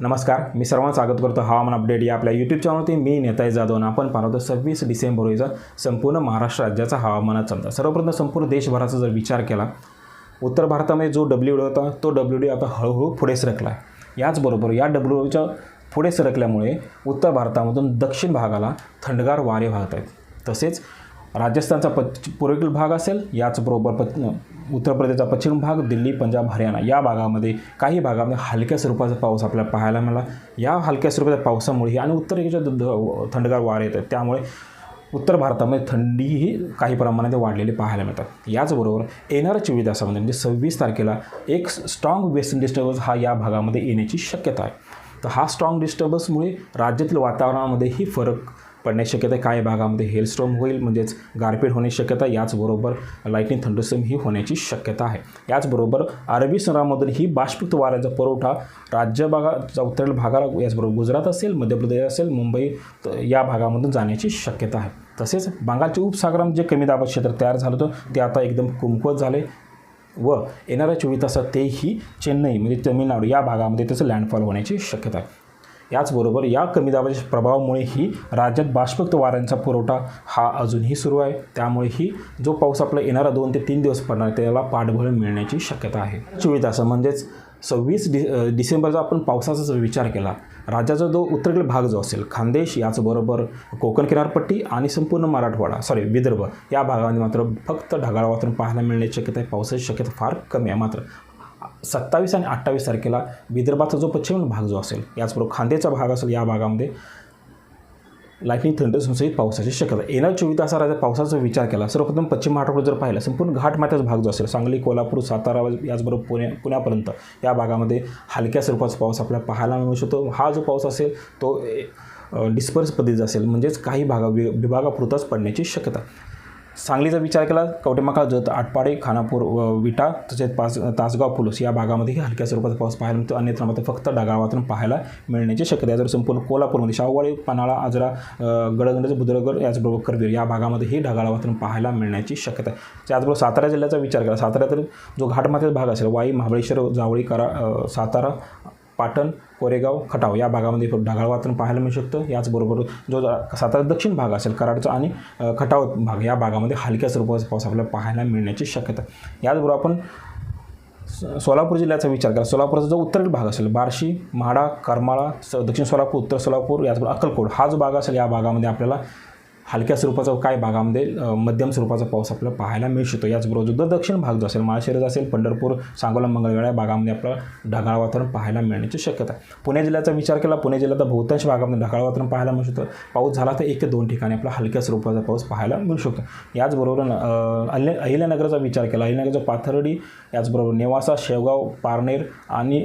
नमस्कार मी सर्वांना स्वागत करतो हवामान अपडेट या आपल्या यूट्यूब चॅनलवरती मी नेताय जाधव आणि आपण पाहतो सव्वीस डिसेंबर रोजीचा संपूर्ण महाराष्ट्र राज्याचा हवामानाचा अंदाज सर्वप्रथम संपूर्ण देशभराचा जर विचार केला उत्तर भारतामध्ये जो डब्ल्यू डी होता तो डब्ल्यू डी आता हळूहळू पुढे सरकला आहे याचबरोबर या डब्ल्यू डीच्या पुढे सरकल्यामुळे उत्तर भारतामधून दक्षिण भागाला थंडगार वारे वाहत आहेत. तसेच राजस्थानचा पश्च पूर्वेकडील भाग असेल याचबरोबर प उत्तर प्रदेशचा पश्चिम भाग दिल्ली पंजाब हरियाणा या भागामध्ये काही भागामध्ये हलक्या स्वरूपाचा पाऊस आपल्याला पाहायला मिळाला. या हलक्या स्वरूपाच्या पावसामुळे आणि उत्तरेच्या थंडगार वारे येतात त्यामुळे उत्तर भारतामध्ये थंडीही काही प्रमाणात वाढलेली पाहायला मिळतात. याचबरोबर येणाऱ्या चोवीस तासामध्ये म्हणजे सव्वीस तारखेला एक स्ट्रॉंग वेस्टर्न डिस्टर्बन्स हा या भागामध्ये येण्याची शक्यता आहे. तर हा स्ट्रॉंग डिस्टर्बन्समुळे राज्यातील वातावरणामध्येही फरक पडण्याची शक्यता आहे. भागामध्ये हेलस्टॉर्म होईल म्हणजेच गारपीट होण्याची शक्यता याचबरोबर लाईटनिंग थंडरस्टॉर्म ही होण्याची शक्यता आहे. याचबरोबर अरबी समुद्रामधील ही बाष्पित वाऱ्याचा पुरवठा राज्य भागाचा उत्तरेल भागाला याचबरोबर गुजरात असेल मध्य प्रदेश असेल मुंबई या भागामधून जाण्याची शक्यता आहे. तसेच बंगालच्या उपसागरामध्ये जे कमी दाबाचे क्षेत्र तयार झालं होतं ते आता एकदम कुमकुवत झाले व येणाऱ्या चोवीस तासात तेही चेन्नई म्हणजे तमिळनाडू या भागामध्ये त्याचं लँडफॉल होण्याची शक्यता आहे. याचबरोबर या कमी दाबाच्या प्रभावामुळेही राज्यात बाष्पक्त वाऱ्यांचा पुरवठा हा अजूनही सुरू आहे. त्यामुळेही जो पाऊस आपला येणारा दोन ते तीन दिवस पडणार त्याला पाठबळ मिळण्याची शक्यता आहे. चोवीस तास म्हणजेच सव्वीस डि डिसेंबरचा आपण पावसाचा जर विचार केला. राज्याचा जो उत्तरेकडील भाग जो असेल खानदेश याचबरोबर कोकण किनारपट्टी आणि संपूर्ण मराठवाडा सॉरी विदर्भ या भागामध्ये मात्र फक्त ढगाळ वातावरण पाहायला मिळण्याची शक्यता आहे. पावसाची शक्यता फार कमी आहे मात्र सत्तावीस आणि अठ्ठावीस तारखेला विदर्भाचा जो पश्चिम भाग जो असेल याचबरोबर खांदेचा भाग असेल या भागामध्ये लाईटनिंग थंडरसहित पावसाची शक्यता. येणार चोवीस तासात पावसाचा विचार केला सर्वप्रथम पश्चिम महाराष्ट्रात जर पाहिलं संपूर्ण घाटमाथ्याचा भाग जो असेल सांगली कोल्हापूर सातारा याचबरोबर पुणे पुण्यापर्यंत या भागामध्ये हलक्या स्वरूपाचा पाऊस आपल्याला पाहायला मिळू शकतो. हा जो पाऊस असेल तो डिस्पर्स पद्धतीचा असेल म्हणजेच काही भागा वि विभागापुरताच पडण्याची शक्यता. सांगलीचा विचार केला कवटेमाखा जत आटपाडे खानापूर व विटा तसेच पाच तासगाव पुलस या भागामध्येही हलक्या स्वरूपाचा पाऊस पाहायला मिळतो. अन्यत्र मात्र फक्त ढगाळातून पाहायला मिळण्याची शक्यता आहे. जर संपूर्ण कोल्हापूरमध्ये शाहूवाडी पन्हाळा आजरा अ, बुद्रगड याचबरोबर करवीर या भागामध्येही वातावरण पाहायला मिळण्याची शक्यता आहे. त्याचबरोबर सातारा जिल्ह्याचा विचार केला. साताऱ्यातील जो घाटमाथ्याचा भाग असेल वाई महाबळेश्वर जावळी करा सातारा पाटण कोरेगाव खटाव या भागामध्ये ढगाळ वातावरण पाहायला मिळू शकतं. याचबरोबर जो सातारा दक्षिण भाग असेल कराडचा आणि खटाव भाग या भागामध्ये हलक्या स्वरूपाचा पाऊस आपल्याला पाहायला मिळण्याची शक्यता. याचबरोबर आपण स- सोलापूर जिल्ह्याचा विचार करा. सोलापूरचा जो उत्तरेकडील भाग असेल बार्शी म्हाडा करमाळा स दक्षिण सोलापूर उत्तर सोलापूर याचबरोबर अक्कलकोट हा जो भाग असेल या भागामध्ये आपल्याला हलक्या स्वरूपाचा काय भागामध्ये मध्यम स्वरूपाचा पाऊस आपल्याला पाहायला मिळू शकतो. याचबरोबर जो दक्षिण भाग जो असेल माळशिरज असेल पंढरपूर सांगोला मंगळवेढा भागामध्ये आपल्याला ढगाळ वातावरण पाहायला मिळण्याची शक्यता आहे. पुणे जिल्ह्याचा विचार केला पुणे जिल्ह्यात बहुतांश भागामध्ये ढगाळ वातावरण पाहायला मिळू शकतं. पाऊस झाला तर एक ते दोन ठिकाणी आपला हलक्या स्वरूपाचा पाऊस पाहायला मिळू शकतो. याचबरोबर अ, अहिल्यानगरचा विचार केला. अहिल्यानगरचा पाथर्डी याचबरोबर नेवासा शेवगाव पारनेर आणि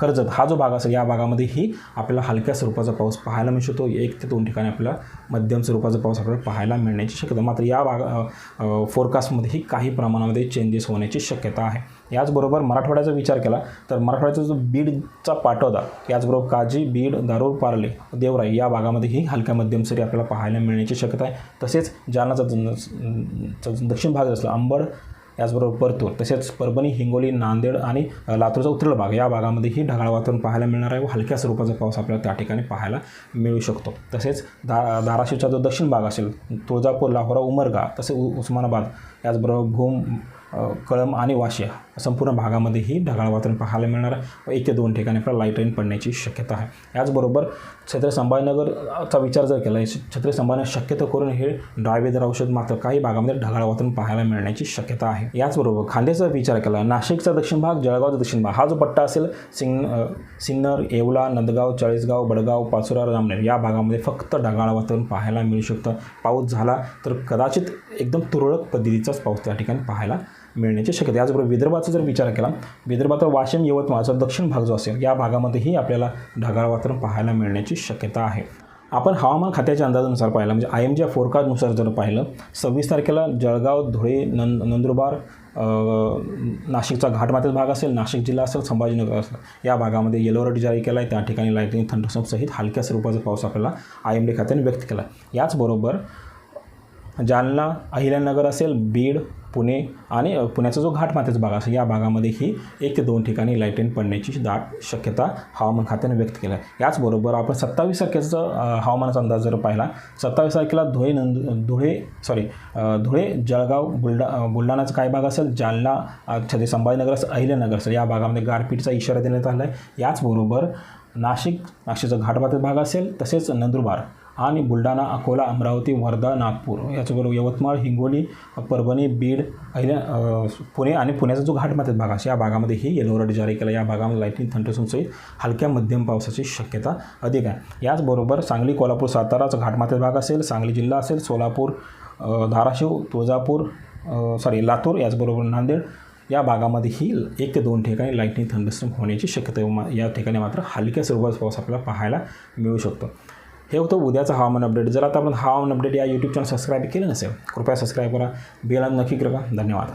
कर्जत हा जो भाग असेल या भागामध्येही आपल्याला हलक्या स्वरूपाचा पाऊस पाहायला मिळू शकतो. एक ते दोन ठिकाणी आपल्याला मध्यम स्वरूपाचा पाऊस आपल्याला पाहायला मिळण्याची शक्यता मात्र या भाग फोरकास्टमध्येही काही प्रमाणामध्ये चेंजेस होण्याची शक्यता आहे. याचबरोबर मराठवाड्याचा विचार केला तर मराठवाड्याचा जो बीडचा पाटोदा याचबरोबर काजी बीड दारूर पार्ले देवराई या भागामध्येही हलक्या मध्यम सरी आपल्याला पाहायला मिळण्याची शक्यता आहे. तसेच जालनाचा दक्षिण भाग असला अंबड याचबरोबर परतूर तसेच परभणी हिंगोली नांदेड आणि लातूरचा उत्तरेल भाग. या भागामध्येही ढगाळ वातावरण पाहायला मिळणार आहे व हलक्या स्वरूपाचा पाऊस आपल्याला त्या ठिकाणी पाहायला मिळू शकतो. तसेच दा धाराशिवचा जो दक्षिण भाग असेल तुळजापूर लाहोरा उमरगा तसेच उ उस्मानाबाद याचबरोबर भूम कळम आणि वाशिया संपूर्ण भागामध्येही ढगाळ वातावरण पाहायला मिळणार आहे व एक ते दोन ठिकाणी आपल्याला लाइट रेन पडण्याची शक्यता आहे. याचबरोबर छत्र संभाजीनगरचा विचार जर केला छत्र संभाजीनगर शक्यतो करून हे ड्राय वेदर औषध मात्र काही भागामध्ये ढगाळ वातावरण पाहायला मिळण्याची शक्यता आहे. याचबरोबर खांद्याचा विचार केला नाशिकचा दक्षिण भाग जळगावचा दक्षिण भाग हा जो पट्टा असेल सिंग सिन्नर येवला नंदगाव चाळीसगाव बडगाव पाचोरा रामनेर या भागामध्ये फक्त ढगाळ वातावरण पाहायला मिळू शकतं. पाऊस झाला तर कदाचित एकदम तुरळक पद्धतीचाच पाऊस त्या ठिकाणी पाहायला मिळण्याची शक्यता याचबरोबर विदर्भाचा जर विचार केला विदर्भाचा वाशिम यवतमाळचा दक्षिण भाग जो असेल या भागामध्येही आपल्याला ढगाळ वातावरण पाहायला मिळण्याची शक्यता आहे. आपण हवामान खात्याच्या अंदाजानुसार पाहिलं म्हणजे आय एम जी फोरकास्टनुसार जर पाहिलं सव्वीस तारखेला जळगाव धुळे नंद नंदुरबार नाशिकचा घाटमाथ्याचा भाग असेल नाशिक जिल्हा असेल संभाजीनगर असेल या भागामध्ये येलो अलर्ट जारी केला आहे त्या ठिकाणी लाईटिंग थंडसमसहित हलक्या स्वरूपाचा पाऊस आपल्याला आय एम डी खात्याने व्यक्त केला याचबरोबर जालना अहिल्यानगर असेल बीड पुणे आणि पुण्याचा जो घाटमाथ्याचा भाग असेल या भागामध्ये ही एक ते दोन ठिकाणी लाईटेन पडण्याची दाट शक्यता हवामान खात्याने व्यक्त केलं आहे. याचबरोबर आपण सत्तावीस तारखेचा हवामानाचा अंदाज जर पाहिला सत्तावीस तारखेला धुळे नंद धुळे सॉरी धुळे जळगाव बुलडा बुलढाणाचा काय भाग असेल जालना अ, संभाजीनगर असेल अहिल्यानगर असेल या भागामध्ये गारपीटचा इशारा देण्यात आला आहे याचबरोबर नाशिक नाशिकचा घाटमाथ्याचा भाग असेल तसेच नंदुरबार. आणि बुलढाणा अकोला अमरावती वर्धा नागपूर याच्याबरोबर यवतमाळ हिंगोली परभणी बीड अहिल्या पुणे आणि पुण्याचा जो घाटमाथ्याचा भाग असे या भागामध्ये ही येलो अलर्ट जारी केला. या भागामध्ये लाईटिंग थंडरसूनसहित हलक्या मध्यम पावसाची शक्यता अधिक आहे. याचबरोबर सांगली कोल्हापूर साताराचा घाटमाथे भाग असेल सांगली जिल्हा असेल सोलापूर धाराशिव तुळजापूर सॉरी लातूर याचबरोबर नांदेड या भागामध्ये ही एक ते दोन ठिकाणी लाईटनिंग थंडस्ट्रम होण्याची शक्यता मा- या ठिकाणी मात्र हलक्या स्वरूपाचा पाऊस आपल्याला पाहायला मिळू शकतो. हे होतं उद्याचं हवामान अपडेट. जर आता आपण हवामान अपडेट या यूट्यूब चॅनल सबस्क्राईब केलं नसेल कृपया सबस्क्राईब करा. बेल नक्की करा. धन्यवाद.